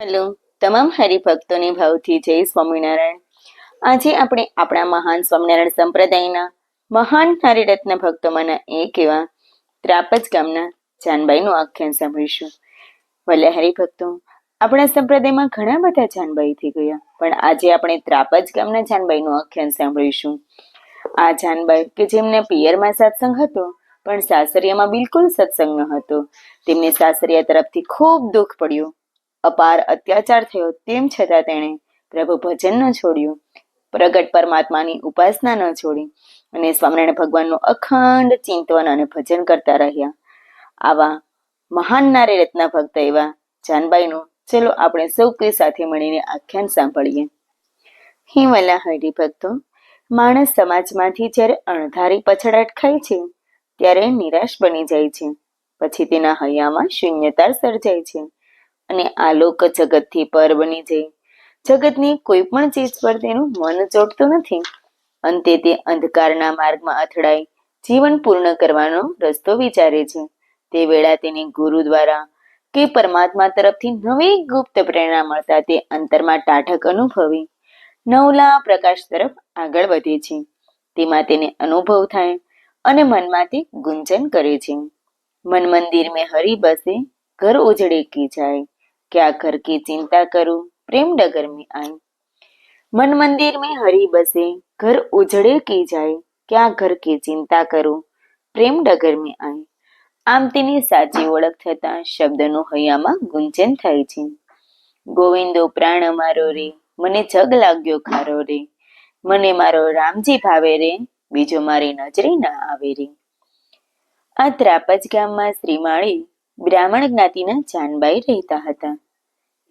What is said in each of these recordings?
Hello. તમામ હરિભક્તોને ભાવથી જય સ્વામિનારાયણ. આજે આપણે આપણા મહાન સ્વામિનારાયણ સંપ્રદાયના મહાન હરિરત્ન ભક્તોમાંના એક એવા ત્રાપજ ગામના જાનબાઈનું આખ્યાન સાંભળીશું. ભલે હરિભક્તો, આપણા સંપ્રદાયમાં ઘણા બધા જાનબાઈ થઈ ગયા, પણ આજે આપણે ત્રાપજ ગામના જાનબાઈનું આખ્યાન સાંભળીશું. આ જાનબાઈ કે જેમને પિયરમાં સત્સંગ હતો, પણ સાસરિયામાં બિલકુલ સત્સંગ ન હતો તેમને સાસરિયા તરફથી ખૂબ દુઃખ પડ્યું. અપાર અત્યાચાર થયો તેમ છતાં તેણે પ્રભુ ભજન ન છોડ્યું, પ્રગટ પરમાત્માની ઉપાસના ન છોડી અને સ્વામિનારાયણ ભગવાનનું અખંડ ચિંતન અને ભજન કરતા રહ્યા. આવા મહાન નારી રત્ના ભક્ત એવા જાનબાઈનું ચલો આપણે સૌ કોઈ સાથે મળીને આખ્યાન સાંભળીએ. હિમલા હરિભક્તો માણસ સમાજમાંથી જ્યારે અણધારી પછડાટ ખાય છે, ત્યારે નિરાશ બની જાય છે. પછી તેના હૈયામાં શૂન્યતા સર્જાય છે. અને આલોક જગતથી પર બની જાય. જગતની કોઈ પણ ચીજ પર તેનું મન ચોટતું નથી. અંતે તે અંધકારના માર્ગમાં અથડાઈ જીવન પૂર્ણ કરવાનો રસ્તો વિચારે છે. તે વેળા તેને ગુરુ દ્વારા કે પરમાત્મા તરફથી નવી ગુપ્ત પ્રેરણા મળતા તે અંતરમાં ટાઢક અનુભવી. નવલા પ્રકાશ તરફ આગળ વધે છે. તેમાં તેને અનુભવ થાય અને મનમાં તે ગુંજન કરે છે. મન મંદિર મેં હરી બસે, ઘર ઉજળે કી જાય. क्या घर की चिंता करूं प्रेम डगर में आई मन मंदिर में हरी बसे घर उजड़े की જાય ક્યાં ઘર की ચિંતા કરું પ્રેમ ડગર में आई આમ તેની સાચી ઓળખ થતા શબ્દનું હૈયામાં ગુંજન થાય છે ગોવિંદો પ્રાણ મારો રે મને જગ લાગ્યો ખારો રે મને મારો રામજી ભાવે રે બીજો મારી નજરે ના આવે રે આ ત્રાપજ ગામમાં શ્રીમાળી બ્રાહ્મણ જ્ઞાતિના જાનબાઈ રહેતા હતા.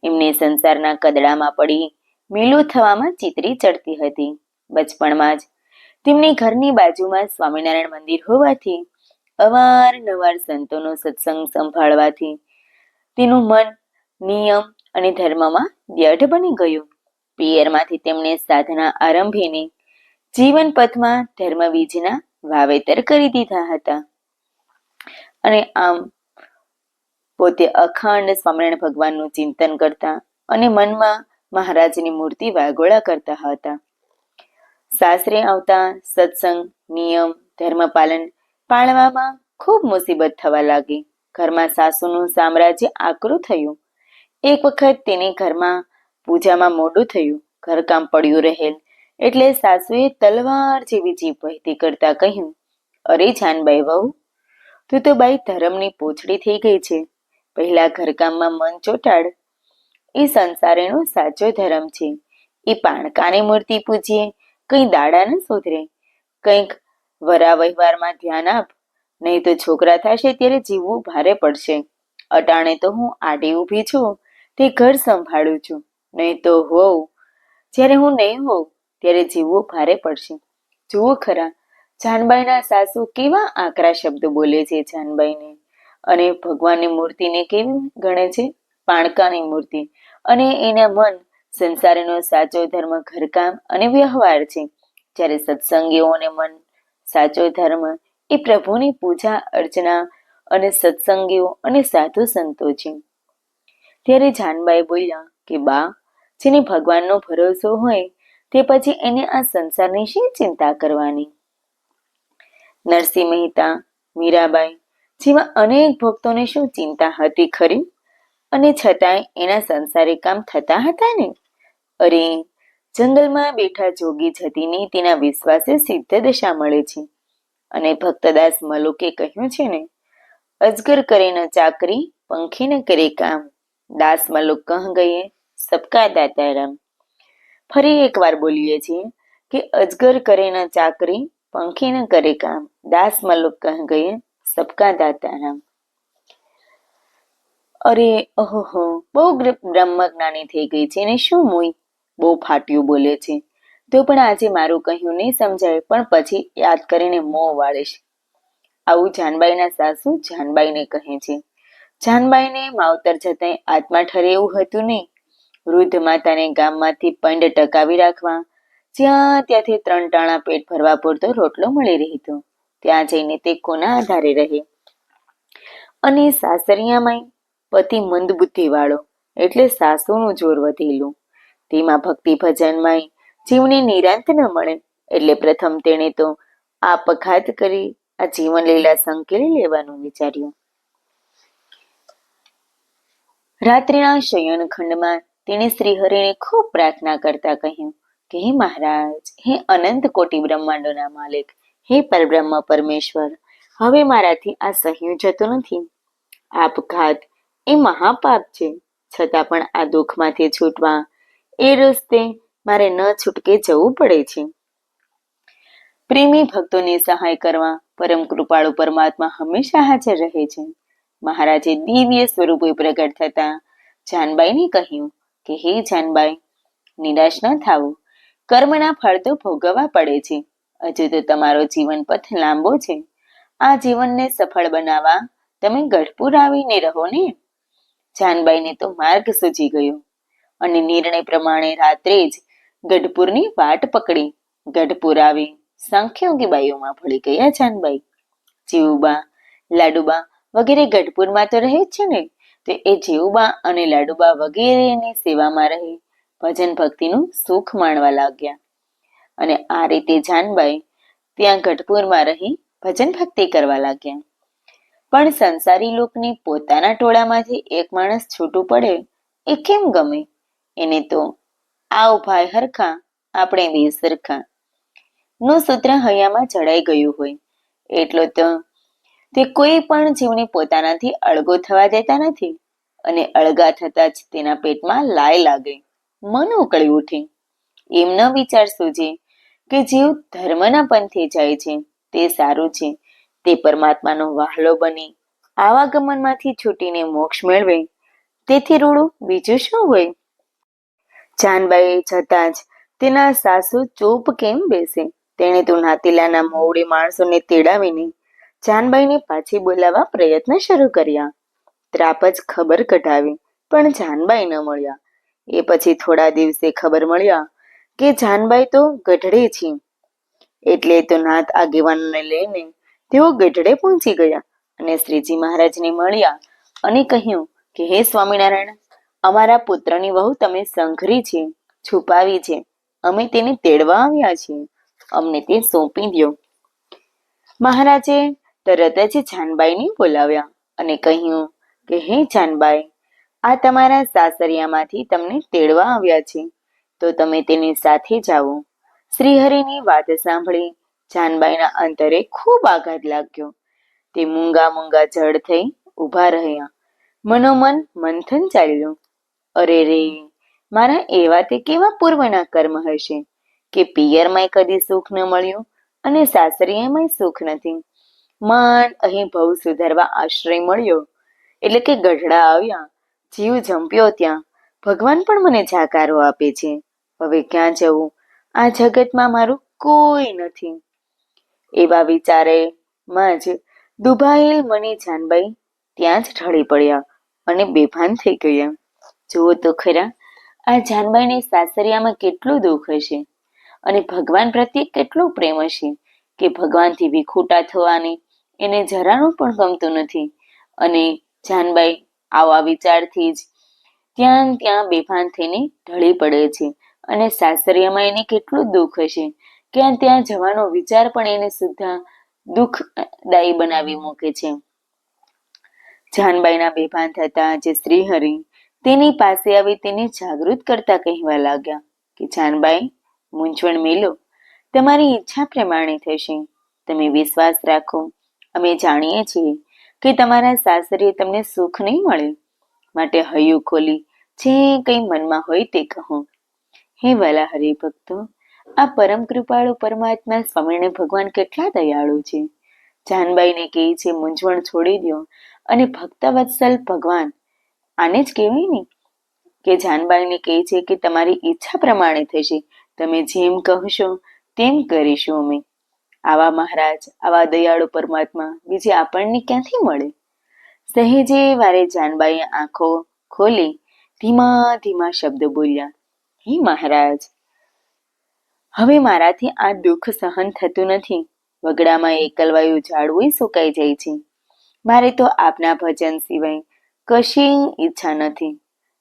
એમને સંસારના કદડામાં પડી મીલું થવામાં ચિતરી ચડતી હતી. બચપણમાં જ તેમની ઘરની બાજુમાં સ્વામિનારાયણ મંદિર હોવાથી અવારનવાર સંતોનો સત્સંગ સંભાળવાથી તેનું મન, નિયમ અને ધર્મમાં દ્યઢ બની ગયું. પિયરમાંથી તેમણે સાધના આરંભીને જીવન પથમાં ધર્મ વાવેતર કરી દીધા હતા. અને આમ પોતે અખંડ સ્વામિનારાયણ ભગવાનનું ચિંતન કરતા અને મનમાં મહારાજની મૂર્તિ વાગોળા કરતા હતા. સાસરે આવતા સત્સંગ, નિયમ, ધર્મ પાલન પાળવામાં ખૂબ મુસીબત થવા લાગી. ઘરમાં સાસુનું સામ્રાજ્ય આકરું થયું. એક વખત તેને ઘરમાં પૂજામાં મોડું થયું. ઘરકામ પડ્યું રહેલ. એટલે સાસુએ તલવાર જેવી જીભ વહેતી કરતા કહ્યું, અરે જાનબાઈ વહુ, તું તો બાઈ ધર્મની પોછડી થઈ ગઈ છે. પહેલા ઘરકામમાં મન ચોટાડ. એ સંસારેનો સાચો ધર્મ છે. એ પાણકાની મૂર્તિ પૂજીએ કંઈ દાડા ન સુધરે. કંઈક વરા વહેવારમાં ધ્યાન આપ, નહીં તો છોકરા થશે ત્યારે જીવવું ભારે પડશે. અટાણે તો હું આડી ઊભી છું, તે ઘર સંભાળું છું. નહીં તો હોઉં. જ્યારે હું નહીં હોઉં, ત્યારે જીવવું ભારે પડશે. જુઓ ખરા, જાનબાઈના સાસુ કેવા આકરા શબ્દો બોલે છે જાનબાઈને. અને ભગવાનની મૂર્તિને કેવી ગણે છે? પાણકાની મૂર્તિ. અને એના મન સંસારનો સાચો ધર્મ, ઘરકામ અને વ્યવહાર છે. જ્યારે સત્સંગીઓને મન સાચો ધર્મ એ પ્રભુની પૂજા, અર્ચના અને સત્સંગીઓ અને સાધુ સંતો છે. ત્યારે જાનબાઈ બોલ્યા કે, બા, જેને ભગવાનનો ભરોસો હોય તે પછી એને આ સંસારની શી ચિંતા કરવાની? નરસિંહ મહેતા, મીરાબાઈ જેવા અનેક ભક્તોને શું ચિંતા હતી ખરી? અને છતાંય એના સંસારી કામ થતા હતા ને? અરે, જંગલમાં બેઠા જોગી જતીને તેના વિશ્વાસે સિદ્ધ દશા મળે છે. અને ભક્તદાસ મલુકે કહ્યું છે ને, અજગર કરે ન ચાકરી, પંખી ન કરે કામ. દાસ મલુક કહ ગયે, સબકા દાતા રામ ફરી એકવાર બોલીએ છીએ કે અજગર કરે ન ચાકરી, પંખી ન કરે કામ. દાસ મલુક કહ ગયે સબકા દાતા રામ અરે ઓહો બહુ બ્રહ્મ જ્ઞાની થઈ ગઈ છે ને શું મુઈ બહુ ફાટ્યું બોલે છે તો પણ આજે મારું કહ્યું નહીં સમજાય પણ પછી યાદ કરીને મોં વાળીશ આવું જાનબાઈના સાસુ જાનબાઈને કહે છે। જાનબાઈને માવતર જતાંય આત્મા ઠરે એવું હતું નહીં। વૃદ્ધ માતાને ગામમાંથી પંડ ટકાવી રાખવા, જ્યાં ત્યાંથી ત્રણ ટાણા પેટ ભરવા પૂરતો રોટલો મળી રહેતો। ત્યાં જઈને તે કોના આધારે રહે? અને સાસરિયામાં પતિ મંદ બુદ્ધિવાળો, એટલે સાસુનું જોર વધેલું. તેમાં ભક્તિ ભજનમાં જીવને નિરાંત ન મળે, એટલે પ્રથમ તેણે તો આપઘાત કરી આ જીવન લીલા સંકેલી લેવાનું વિચાર્યું. રાત્રિના શયન ખંડમાં તેણે શ્રીહરિને ખૂબ પ્રાર્થના કરતા કહ્યું કે, હે મહારાજ, હે અનંત કોટી બ્રહ્માંડોના માલિક હે પરબ્રહ્મ પરમેશ્વર, હવે મારાથી આ સહ્યું જતું નથી. આપઘાત એ મહાપાપ છે, છતાં પણ આ દુઃખમાંથી છૂટવા એ રસ્તે મારે ન છૂટકે જવું પડે છે. પ્રેમી ભક્તોની સહાય કરવા પરમ કૃપાળુ પરમાત્મા હંમેશા હાજર રહે છે. મહારાજે દિવ્ય સ્વરૂપે પ્રગટ થતા જાનબાઈને કહ્યું કે, હે જાનબાઈ, નિરાશ ન થાવું. કર્મના ફળ તો ભોગવવા પડે છે. હજુ તો તમારો જીવન પથ લાંબો છે. આ જીવનને સફળ બનાવવા તમે ગઢપુર આવીને રહો ને? જાનબાઈને તો માર્ગ સૂજી ગયો અને નિર્ણય પ્રમાણે રાત્રે જ ગઢપુરની વાટ પકડી. ગઢપુર આવી સંખ્યોગી બાઈઓમાં ભળી ગયા જાનબાઈ. જીવુબા, લાડુબા વગેરે ગઢપુરમાં તો રહે જ છે ને? તો એ જીવુબા અને લાડુબા વગેરેની સેવામાં રહી. ભજન ભક્તિનું સુખ માણવા લાગ્યા. અને આ રીતે જાનબાઈ ત્યાં ગઢપુરમાં રહી ભજન ભક્તિ કરવા લાગ્યા. પણ સંસારી લોકની પોતાના ટોળામાંથી એક માણસ છૂટું પડે એ કેમ ગમે? એને તો આ ભાઈ હરખા, આપણે બે સરખા નું સૂત્ર હૈયામાં જડાઈ ગયું હોય. એટલો તો, તે કોઈ પણ જીવને પોતાનાથી અળગો થવા દેતા નથી અને અળગા થતા જ તેના પેટમાં લાય લાગે. મન ઉકળી ઉઠે. એમ ન વિચાર સૂજે કે જીવ ધર્મના પંથે જાય છે. તે સારું છે. તે પરમાત્માનો વાહલો બની. આવાગમનમાંથી છૂટીને મોક્ષ મેળવે. તેથી રૂડું, બીજું શું હોય? જાનબાઈ જતા જ તેના સાસુ ચૂપ કેમ બેસે? તેણે તો નાતીલાના મોવડી માણસોને તેડાવીને જાનબાઈને પાછી બોલાવવા પ્રયત્ન શરૂ કર્યા. ત્રાપ જ ખબર કઢાવી પણ જાનબાઈ ન મળ્યા. એ પછી થોડા દિવસે ખબર મળ્યા કે જાનબાઈ તો ગઢડે છે. એટલે તો નાથ આગેવાનોને લઈને તેઓ ગઢડે પહોંચી ગયા અને શ્રીજી મહારાજને મળ્યા અને કહ્યું કે, હે સ્વામિનારાયણ, અમારા પુત્રની વહુ તમે સંઘરી છે, છુપાવી છે. અમે તેને તેડવા આવ્યા છીએ. અમને તે સોંપી દો મહારાજે તરત જ જાનબાઈને બોલાવ્યા અને કહ્યું કે, હે જાનબાઈ, આ તમારા સાસરિયામાંથી તમને તેડવા આવ્યા છે. તો તમે તેની સાથે જાઓ. શ્રીહરિની વાત સાંભળી જાનબાઈના અંતરે ખૂબ આઘાત લાગ્યો. તે મૂંગા મૂંગા જડ થઈ ઊભા રહ્યા. મનોમન મંથન ચાલ્યું. અરે રે, મારા એવા તે કેવા પૂર્વના કર્મ હશે કે પિયરમાંય કદી સુખ ન મળ્યું અને સાસરીએમાંય સુખ નથી. માંડ અહીં ભવ સુધારવા આશ્રય મળ્યો. એટલે કે ગઢડા આવ્યા, જીવ જંપ્યો ત્યાં. ભગવાન પણ મને જાકારો આપે છે. હવે ક્યાં જવું? આ જગતમાં મારું કોઈ નથી. એવા વિચારે માં જ દુભાયેલ મની, જાનબાઈ ત્યાં જ ઢળી પડ્યા અને બેભાન થઈ ગયા. જુઓ તો ખરા, આ જાનબાઈને સાસરિયામાં કેટલું દુઃખ હશે અને ભગવાન પ્રત્યે કેટલો પ્રેમ હશે કે ભગવાનથી વિખૂટા થવાની એને જરાનું પણ ગમતું નથી. અને જાનબાઈ આવા વિચારથી જ ત્યાં ત્યાં બેભાન થઈને ઢળી પડે છે અને સાસરિયામાં એને કેટલું દુઃખ હશે. ક્યાં ત્યાં જવાનો વિચાર પણ એને સુદ્ધા દુઃખદાયી બનાવી મૂકે છે. જાનબાઈના બેભાન થતા જે શ્રીહરિ તેની પાસે આવી તેને જાગૃત કરતા કહેવા લાગ્યા કે, જાનબાઈ, મૂંઝવણ મેલો. તમારી ઈચ્છા પ્રમાણે થશે. તમે વિશ્વાસ રાખો. અમે જાણીએ છીએ કે તમારા સાસરીએ તમને સુખ નહીં મળે. માટે હૈયું ખોલી જે કંઈ મનમાં હોય તે કહો. હે વાલા હરિભક્તો આ પરમ કૃપાળુ પરમાત્મા સ્વામીને ભગવાન કેટલા દયાળુ છે. જાનબાઈને કહે છે, મૂંઝવણ છોડી દો અને ભક્તવત્સલ ભગવાન. આને જ કહેવાય ને કે જાનબાઈને કહે છે કે તમારી ઈચ્છા પ્રમાણે થશે. તમે જેમ કહશો તેમ કરીશું અમે. આવા મહારાજ, આવા દયાળુ પરમાત્મા બીજે આપણને ક્યાંથી મળે? સહેજે વારે જાનબાઈએ આંખો ખોલી ધીમા ધીમા શબ્દ બોલ્યા, હે મહારાજ, હવે મારાથી આ દુઃખ સહન થતું નથી. વગડામાં એકલવાયું ઝાડવું સુકાઈ જાય છે. મારે તો આપના ભજન સિવાય કશી ઈચ્છા નથી.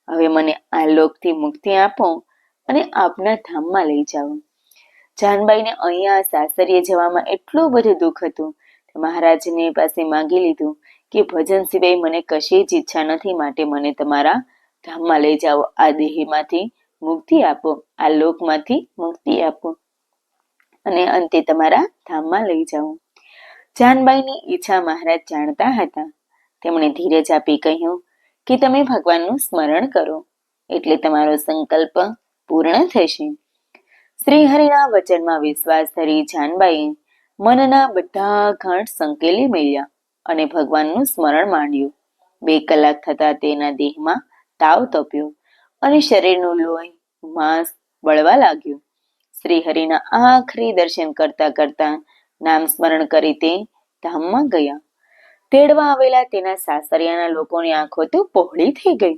હવે મને આ લોકથી મુક્તિ આપો અને આપના ધામમાં લઈ જાઓ. જાનબાઈને અહીંયા સાસરીએ જવામાં એટલું બધું દુઃખ હતું મહારાજને પાસે માંગી લીધું કે ભજન સિવાય મને કશી જ ઈચ્છા નથી, માટે મને તમારા ધામમાં લઈ જાઓ. આ દેહીમાંથી મુક્તિ આપો. આ લોકમાંથી મુક્તિ આપો. અને અંતે તમારા ધામમાં લઈ જાઓ. જાનબાઈની ઈચ્છા મહારાજ જાણતા હતા. તેમણે ધીરજ આપી કહ્યું કે તમે ભગવાનનું સ્મરણ કરો. એટલે તમારો સંકલ્પ પૂર્ણ થશે. શ્રી હરિના વચનમાં વિશ્વાસ ધરી જાનબાઈએ મનના બધા ગાંઠ સંકેલી મેળ્યા અને ભગવાનનું સ્મરણ માંડ્યું. બે કલાક થતા તેના દેહમાં તાવ તપ્યો અને શરીરનું લોહી, માંસ બળવા લાગ્યું. શ્રી હરિના આખરી દર્શન કરતા કરતા નામ સ્મરણ કરી તે ધામમાં ગયા. તેડવા આવેલા તેના સાસરિયાના લોકોની આંખો તો પહોળી થઈ ગઈ.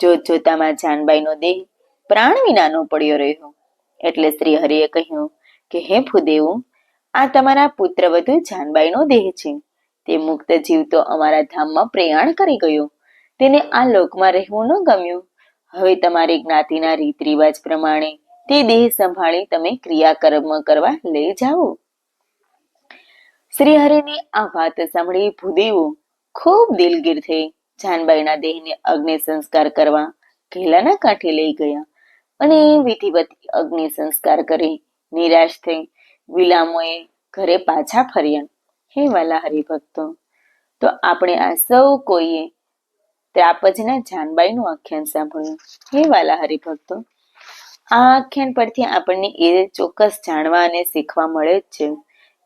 જોત જોતામાં જાનબાઈનો દેહ પ્રાણ વિનાનો પડ્યો રહ્યો. એટલે શ્રી હરિએ કહ્યું કે, હે ભૂદેવો, આ તમારા પુત્ર વધુ જાનબાઈનો દેહ છે. તે મુક્ત જીવ તો અમારા ધામમાં પ્રયાણ કરી ગયો. તેને આ લોકમાં રહેવું ન ગમ્યું. હવે તમારી જ્ઞાતિના રીત રિવાજ પ્રમાણે તે દેહ સંભાળી તમે ક્રિયાકર્મ કરવા લઈ જાઓ. શ્રી હરિની આ વાત સાંભળી ભૂદેવો ખૂબ દિલગીર થઈ જાનબાઈના દેહને અગ્નિ સંસ્કાર કરવા ઘેલાના કાંઠે લઈ ગયા અને વિધિવત અગ્નિ સંસ્કાર કરી. નિરાશ થઈ વિલામોએ ઘરે પાછા ફર્યા. હે વાલા હરિભક્તો, તો આપણે આ સૌ કોઈએ ત્રાપજના જાનબાઈનું આખ્યાન સાંભળ્યું. હે વાલા હરિભક્તો, આ આખ્યાન પરથી આપણને એ ચોક્કસ જાણવા અને શીખવા મળે જ છે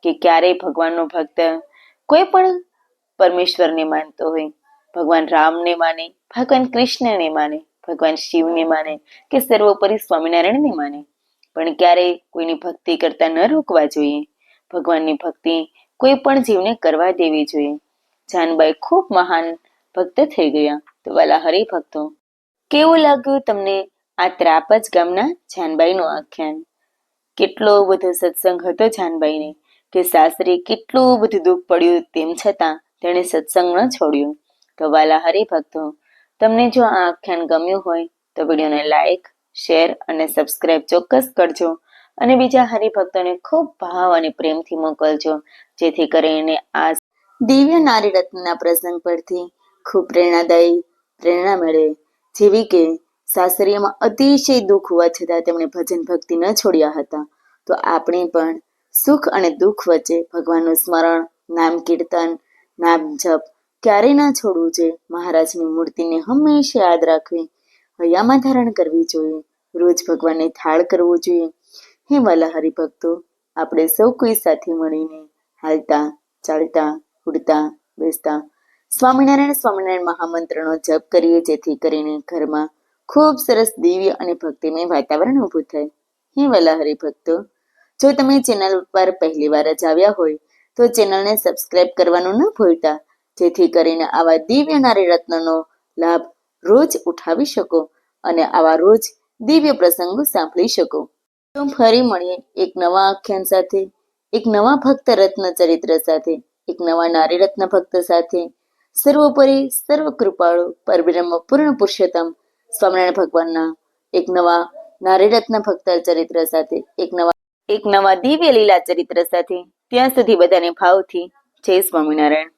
કે ક્યારેય ભગવાનનો ભક્ત કોઈ પણ પરમેશ્વરને માનતો હોય, ભગવાન રામને માને, ભગવાન કૃષ્ણને માને, ભગવાન શિવને માને કે સર્વોપરી સ્વામિનારાયણને માને. પણ ક્યારેય કોઈની ભક્તિ કરતા ન રોકવા જોઈએ. ભગવાનની ભક્તિ કોઈ પણ જીવને કરવા દેવી જોઈએ. જાનબાઈ ખૂબ મહાન ભક્ત થઈ ગયા. તો વાલા હરિભક્તો, કેવું લાગ્યું તમને આ ત્રાપજ ગામના જાનબાઈનું આખ્યાન? કેટલો બધો સત્સંગ હતો જાનબાઈને કે સાસરે કેટલું બધું દુઃખ પડ્યું તેમ છતાં તેણે સત્સંગ ન છોડ્યો. તો વાલા હરિભક્તો, તમને જો આ આખ્યાન ગમ્યું હોય તો વિડીયોને લાઈક, શેર અને સબસ્ક્રાઇબ ચોક્કસ કરજો અને બીજા હરિભક્તોને ખૂબ ભાવ અને પ્રેમથી મોકલજો, જેથી કરીને આ દિવ્ય નારી રત્નના પ્રસંગ પરથી ખૂબ પ્રેરણાદાયી પ્રેરણા મળે. જેવી કે સાસરીમાં અતિશય દુઃખ હોવા છતાં તેમણે ભજન ભક્તિ ન છોડ્યા હતા. તો આપણે પણ સુખ અને દુઃખ વચ્ચે ભગવાનનું સ્મરણ, નામ કીર્તન, નામ જપ ક્યારેય ના છોડવું જોઈએ મહારાજની મૂર્તિને હંમેશા યાદ રાખવી, હૈયામાં ધારણ કરવી જોઈએ. રોજ ભગવાનને થાળ કરવો જોઈએ. હે વાલા હરિભક્તો આપણે સૌ કોઈ સાથે મળીને હાલતા, ચાલતા, ઉડતા, બેસતા સ્વામિનારાયણ સ્વામિનારાયણ મહામંત્રનો જપ કરીએ, જેથી કરીને ઘરમાં ખૂબ સરસ દિવ્ય અને ભક્તિમય વાતાવરણ ઊભું થાય. હે વાલા હરિભક્તો જો તમે ચેનલ પર પહેલી વાર જ આવ્યા હોય, તો ચેનલને સબસ્ક્રાઇબ કરવાનું ન ભૂલતા, જેથી કરીને આવા દિવ્ય નારી રત્નનો લાભ રોજ ઉઠાવી શકો અને આવા રોજ દિવ્ય પ્રસંગો સાંભળી શકો. તો ફરી મળીએ એક નવા આખ્યાન સાથે, એક નવા ભક્ત રત્ન ચરિત્ર સાથે, એક નવા નારી રત્ન ભક્ત સાથે. સર્વોપરી સર્વ કૃપાળુ પરબ્રહ્મ પૂર્ણ પુરુષોત્તમ સ્વામિનારાયણ ભગવાનના એક નવા નારી રત્ન ભક્ત ચરિત્ર સાથે, એક નવા એક નવા દિવ્ય લીલા ચરિત્ર સાથે ત્યાં સુધી બધાને ભાવથી જય સ્વામિનારાયણ.